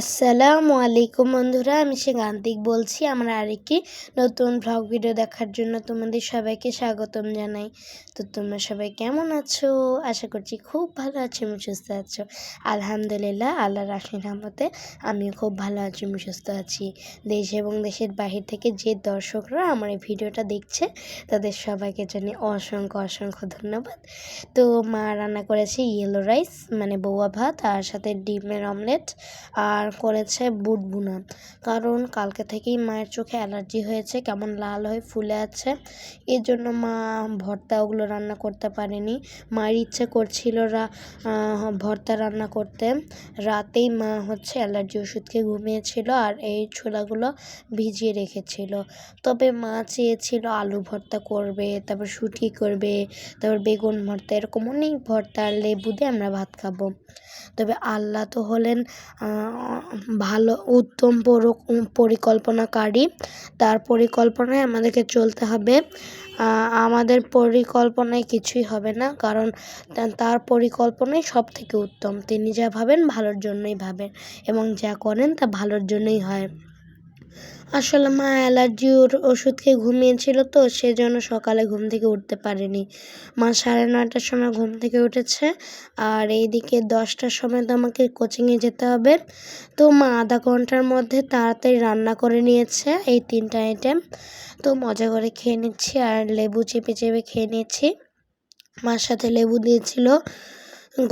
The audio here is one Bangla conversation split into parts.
আসসালামু আলাইকুম বন্ধুরা, আমি গান্তিক বলছি। আমার আরেকটি নতুন ভ্লগ ভিডিও দেখার জন্য তোমাদের সবাইকে স্বাগতম জানাই। তো তোমরা সবাই কেমন আছো? আশা করছি খুব ভালো আছো আমি সুস্থ আছো। আলহামদুলিল্লাহ আল্লাহ রাখি রহমতে আমিও খুব ভালো আছি আমি সুস্থ আছি। দেশ এবং দেশের বাহির থেকে যে দর্শকরা আমার এই ভিডিওটা দেখছে, তাদের সবাইকে জানি অসংখ্য অসংখ্য ধন্যবাদ। তো মা রান্না করেছে ইয়েলো রাইস মানে বৌয়া ভাত, আর সাথে ডিমের অমলেট আর করেছে বুট বুনা কারণ কালকে থেকেই মায়ের চোখে অ্যালার্জি হয়েছে, কেমন লাল হয়ে ফুলে আছে। এর জন্য মা ভর্তা ওগুলো রান্না করতে পারেনি। মায়ের ইচ্ছে করছিল রা ভর্তা রান্না করতে। রাতেই মা হচ্ছে অ্যালার্জি ওষুধ খেয়ে ঘুমিয়েছিল আর এই ছোলাগুলো ভিজিয়ে রেখেছিল। তবে মা চেয়েছিল আলু ভর্তা করবে, তারপর শুটি করবে, তারপর বেগুন ভর্তা, এরকম অনেক ভর্তা লেবু দিয়ে আমরা ভাত খাব। তবে আল্লাহ তো হলেন ভালো, উত্তম পরিকল্পনাকারী। তার পরিকল্পনায় আমাদেরকে চলতে হবে। আমাদের পরিকল্পনায় কিছুই হবে না, কারণ তার পরিকল্পনাই সব থেকে উত্তম। তিনি যা ভাবেন ভালোর জন্যই ভাবেন এবং যা করেন তা ভালোর জন্যই হয়। আসলে মা অ্যালার্জির ওষুধ খেয়ে ঘুমিয়েছিল তো, সেজন্য সকালে ঘুম থেকে উঠতে পারেনি। মা সাড়ে নয়টার সময় ঘুম থেকে উঠেছে, আর এইদিকে দশটার সময় তো আমাকে কোচিংয়ে যেতে হবে। তো মা আধা ঘণ্টার মধ্যে তাড়াতাড়ি রান্না করে নিয়েছে, এই তিনটা আইটেম তো মজা করে খেয়ে নিচ্ছি, আর লেবু চেপে চেপে খেয়ে নিচ্ছি। মার সাথে লেবু দিয়েছিল।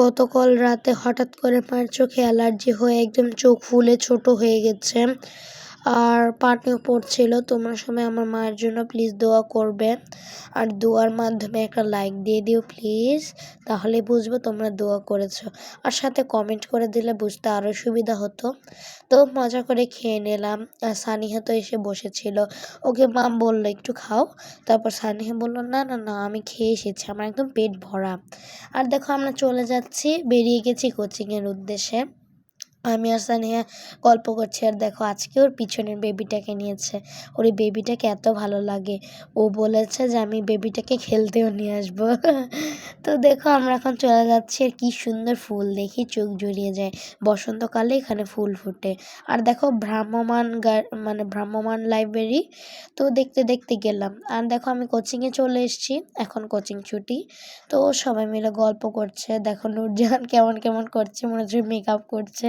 গতকাল রাতে হঠাৎ করে মার চোখে অ্যালার্জি হয়ে একদম চোখ ফুলে ছোট হয়ে গেছে। আর পানিও পড়ছিল, তোমরা সবাই আমার মায়ের জন্য প্লিজ দোয়া করবে। আর দোয়ার মাধ্যমে একটা লাইক দিয়ে দিও প্লিজ তাহলে বুঝব তোমরা দোয়া করেছ। আর সাথে কমেন্ট করে দিলে বুঝতে আরও সুবিধা হতো। তো মজা করে খেয়ে নিলাম। আর সানিহা তো এসে বসেছিল। ওকে মা বলল, একটু খাও। তারপর সানিহা বলল, না না না, আমি খেয়ে এসেছি, আমার একদম পেট ভরা। আর দেখো আমরা চলে যাচ্ছি, বেরিয়ে গেছি কোচিংয়ের উদ্দেশ্যে। আমি আর সানিয়া গল্প করছি। আর দেখো, আজকে ওর পিছনের বেবিটাকে নিয়েছে। ওর এই বেবিটাকে এত ভালো লাগে। ও বলেছে যে, আমি বেবিটাকে খেলতেও নিয়ে আসব। তো দেখো, আমরা এখন চলে যাচ্ছি। আর কি সুন্দর ফুল দেখি, চোখ জড়িয়ে যায়। বসন্তকালে এখানে ফুল ফুটে। আর দেখো ভ্রাম্যমান মানে ভ্রাম্যমান লাইব্রেরি তো দেখতে দেখতে গেলাম। আর দেখো, আমি কোচিংয়ে চলে এসেছি। এখন কোচিং ছুটি। তো সবাই মিলে গল্প করছে। দেখো, নুরজাহান কেমন কেমন করছে? মনে হচ্ছে মেকআপ করছে।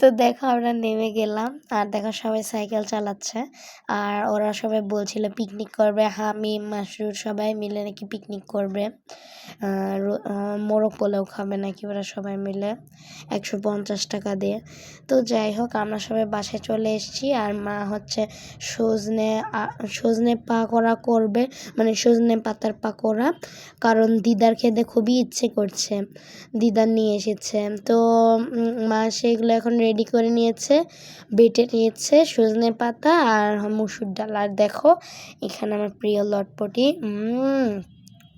তো দেখো আমরা নেমে গেলাম, আর দেখো সবাই সাইকেল চালাচ্ছে, আর ওরা সবাই বলছিল পিকনিক করবে হামিম মাসরুর সবাই মিলে নাকি পিকনিক করবে। মোরগ পোলাও খাবে নাকি ওরা সবাই মিলে, একশো পঞ্চাশ টাকা দিয়ে। তো যাই হোক, আমরা সবাই বাসায় চলে এসেছি, আর মা হচ্ছে সজনে সজনে পাকোড়া করবে মানে সজনে পাতার পাকোড়া, কারণ দিদার খেতে খুবই ইচ্ছে করছে, দিদার নিয়ে এসেছে। তো মা সেগুলো এখন রেডি করে নিয়েছে, বেটে নিয়েছে, সজনে পাতা আর মুসুর ডাল। আর দেখো, এখানে আমার প্রিয় লটপটি।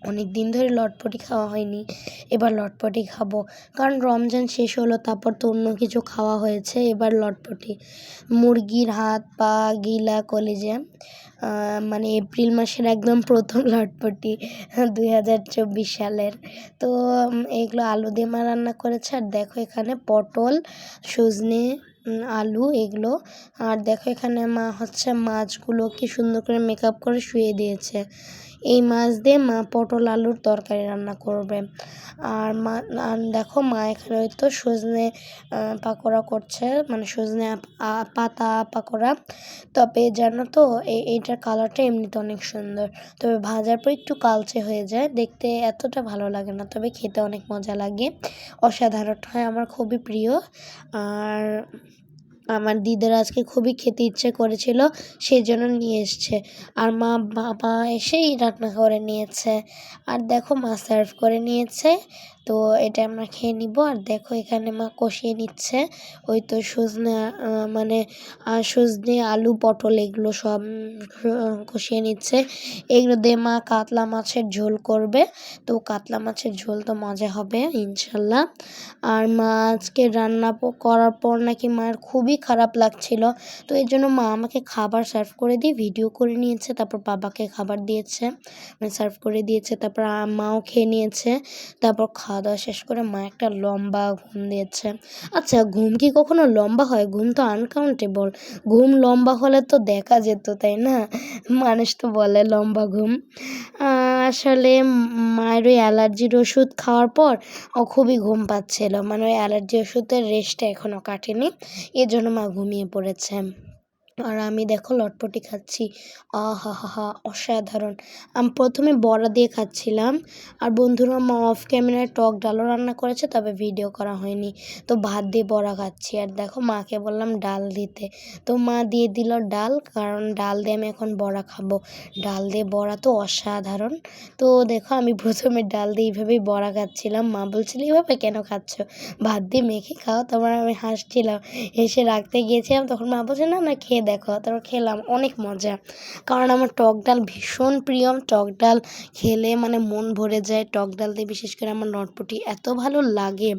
অনেক দিন ধরে লটপটি খাওয়া হয়নি। এবার লটপটি খাব। কারণ রমজান শেষ হলো, তারপর তো অন্য কিছু খাওয়া হয়েছে। এবার লটপটি। মুরগির হাত পা গিলা কলেজে। মানে এপ্রিল মাসের একদম প্রথম লটপটি দুই হাজার চব্বিশ সালের। তো এগুলো আলু দিয়ে মা রান্না করেছে। আর দেখো এখানে পটল, সজনে আলু এগুলো। আর দেখো এখানে মা হচ্ছে মাছগুলো কি সুন্দর করে মেকআপ করে শুয়ে দিয়েছে। এই মাছ দিয়ে মা পটল আলুর তরকারি রান্না করবে। আর মা দেখো মা এখানে হয়তো সজনে পাকোড়া করছে। মানে সজনে পাতা, পাকোড়া। তবে জানো তো এইটার কালারটা এমনিতে অনেক সুন্দর। তবে ভাজার পর একটু কালচে হয়ে যায়। দেখতে এতটা ভালো লাগে না, তবে খেতে অনেক মজা লাগে। অসাধারণ হয়, আমার খুবই প্রিয়। আর আমার দিদার আজকে খুবই খেতে ইচ্ছে করেছিল সেই জন্য নিয়ে এসছে। আর মা, বাবা এসেই রান্না করে নিয়েছে। আর দেখো মা সার্ভ করে নিয়েছে। তো এটা আমরা খেয়ে নিব। আর দেখো এখানে মা কষিয়ে নিচ্ছে। ওই তো সজনে মানে সজনে, আলু, পটল এগুলো সব কষিয়ে নিচ্ছে। এগুলো দিয়ে মা কাতলা মাছের ঝোল করবে। তো কাতলা মাছের ঝোল তো মজা হবে, ইনশাল্লাহ। আর মা আজকে রান্না করার পর নাকি মায়ের খুবই খারাপ লাগছিল। তো এই জন্য মা আমাকে খাবার সার্ভ করে দিয়ে ভিডিও করে নিয়েছে, তারপর বাবাকে খাবার দিয়েছে। মানে সার্ভ করে দিয়েছে, তারপর মাও খেয়ে নিয়েছে। তারপর খাওয়া দাওয়া শেষ করে মা একটা লম্বা ঘুম দিয়েছে। আচ্ছা ঘুম কি কখনো লম্বা হয়? ঘুম তো আনকাউন্টেবল ঘুম লম্বা হলে তো দেখা যেত, তাই না? মানুষ তো বলে লম্বা ঘুম। আসলে মায়ের ওই অ্যালার্জির ওষুধ খাওয়ার পর ও খুবই ঘুম পাচ্ছিল। মানে ওই অ্যালার্জি ওষুধের রেস্টটা এখনও কাটেনি। এর জন্য মা ঘুমিয়ে পড়েছে। আর আমি দেখো লটপটি খাচ্ছি। আহা হা হা অসাধারণ। আমি প্রথমে বড়া দিয়ে খাচ্ছিলাম। আর বন্ধুরা, মা অফ ক্যামেরায় টক ডালও রান্না করেছে, তবে ভিডিও করা হয়নি। তো ভাত দিয়ে বড়া খাচ্ছি। আর দেখো, মাকে বললাম ডাল দিতে। তো মা দিয়ে দিল ডাল, কারণ ডাল দিয়ে আমি এখন বড়া খাব। ডাল দিয়ে বড়া তো অসাধারণ। তো দেখো, আমি প্রথমে ডাল দিয়ে এইভাবেই বড়া খাচ্ছিলাম। মা বলছিল, এইভাবে কেন খাচ্ছ? ভাত দিয়ে মেখে খাও। তারপর আমি হাসছিলাম। এসে রাখতে গিয়েছিলাম, তখন মা বলছে, না না, খেয়ে দেখো, তারপর খেলাম, অনেক মজা। কারণ আমার টক ডাল ভীষণ প্রিয়। টক ডাল খেলে মানে মন ভরে যায়। টক ডাল দিয়ে বিশেষ করে আমার নটপটি এত ভালো লাগে।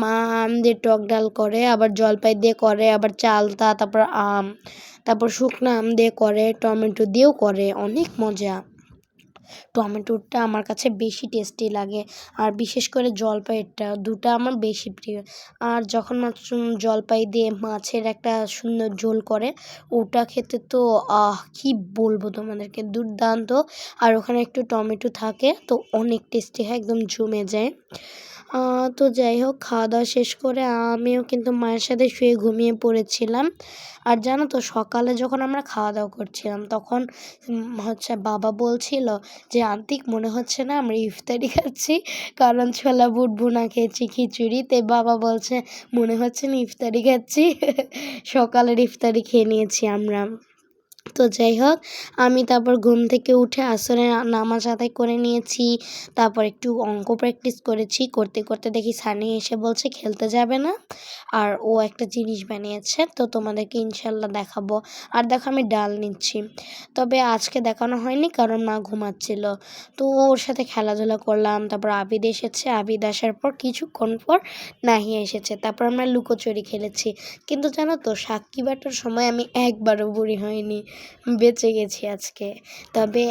মা আম দিয়ে টক ডাল করে, আবার জলপাই দিয়ে করে, আবার চালতা, তারপর আম, তারপর শুকনো আম দিয়ে করে, টমেটো দিয়েও করে। অনেক মজা। টমেটোটা আমার কাছে বেশি টেস্টি লাগে। আর বিশেষ করে জলপাইয়েরটা, দুটো আমার বেশি প্রিয়। আর যখন মাছ জলপাই দিয়ে মাছের একটা সুন্দর ঝোল করে, ওটা খেতে তো, আহ, কি বলব তোমাদেরকে, দুর্দান্ত। আর ওখানে একটু টমেটো থাকে, তো অনেক টেস্টি হয়, একদম জমে যায়। তো যাই হোক, খাওয়া দাওয়া শেষ করে আমিও কিন্তু মায়ের সাথে শুয়ে ঘুমিয়ে পড়েছিলাম। আর জানো তো, সকালে যখন আমরা খাওয়া দাওয়া করছিলাম, তখন হচ্ছে বাবা বলছিল যে আন্তিক মনে হচ্ছে না আমরা ইফতারি খাচ্ছি? কারণ ছোলা বুট ভুনা খেয়েছি, খিচুড়ি। তে বাবা বলছে, মনে হচ্ছে না ইফতারি খাচ্ছি? সকালের ইফতারি খেয়ে নিয়েছি আমরা। তো যাই হোক, আমি তারপর ঘুম থেকে উঠে আসরে নামাজ আদায় করে নিয়েছি। তারপর একটু অঙ্ক প্র্যাকটিস করেছি। করতে করতে দেখি সানি এসে বলছে খেলতে যাবে না। আর ও একটা জিনিস বানিয়েছে, তো তোমাদেরকে ইনশাল্লাহ দেখাবো। আর দেখো আমি ডাল নিচ্ছি। তবে আজকে দেখানো হয়নি কারণ মা ঘুমাচ্ছিল। তো ওর সাথে খেলাধুলা করলাম, তারপর আবিদ এসেছে। আবিদ আসার পর, কিছুক্ষণ পর নাহি এসেছে। তারপর আমরা লুকোচুরি খেলেছি। কিন্তু জানো তো, সাক্ষী বাটার সময় আমি একবারও বুড়ি হয়নি বেঁচে গেছি আজকে। তবে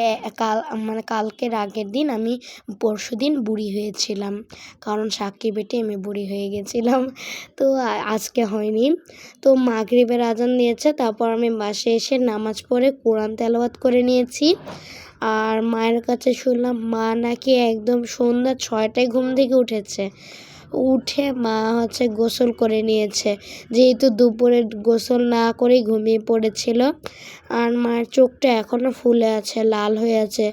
কাল মানে কালকের আগের দিন আমি পরশু দিন বুড়ি হয়েছিলাম। কারণ সাক্ষী বেটে আমি বুড়ি হয়ে গেছিলাম। তো আজকে হয়নি। তো মাগরিবের আজান দিয়েছে, তারপর আমি বাসে এসে নামাজ পড়ে কোরআন তেলাওয়াত করে নিয়েছি। আর মায়ের কাছে শুনলাম, মা নাকি একদম সন্ধ্যা ছয়টায় ঘুম থেকে উঠেছে। উঠে মা হচ্ছে গোসল করে নিয়েছে। যেহেতু দুপুরে গোসল না করেই ঘুমিয়ে পড়েছিল, আর মায়ের চোখটা এখনও ফুলে আছে, লাল হয়ে আছে।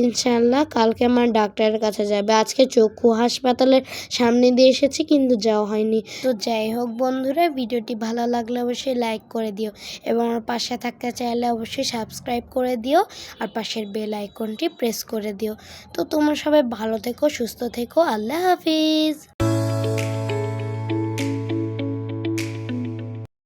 ইনশাল্লাহ কালকে আমার ডাক্তারের কাছে যাবে। আজকে চক্ষু হাসপাতালের সামনে দিয়ে এসেছি, কিন্তু যাওয়া হয়নি। তো যাই হোক বন্ধুরা, ভিডিওটি ভালো লাগলে অবশ্যই লাইক করে দিও এবং আমার পাশে থাকতে চাইলে অবশ্যই সাবস্ক্রাইব করে দিও আর পাশের বেল আইকনটি প্রেস করে দিও। তো তোমরা সবাই ভালো থেকো, সুস্থ থেকো। আল্লাহ হাফিজ।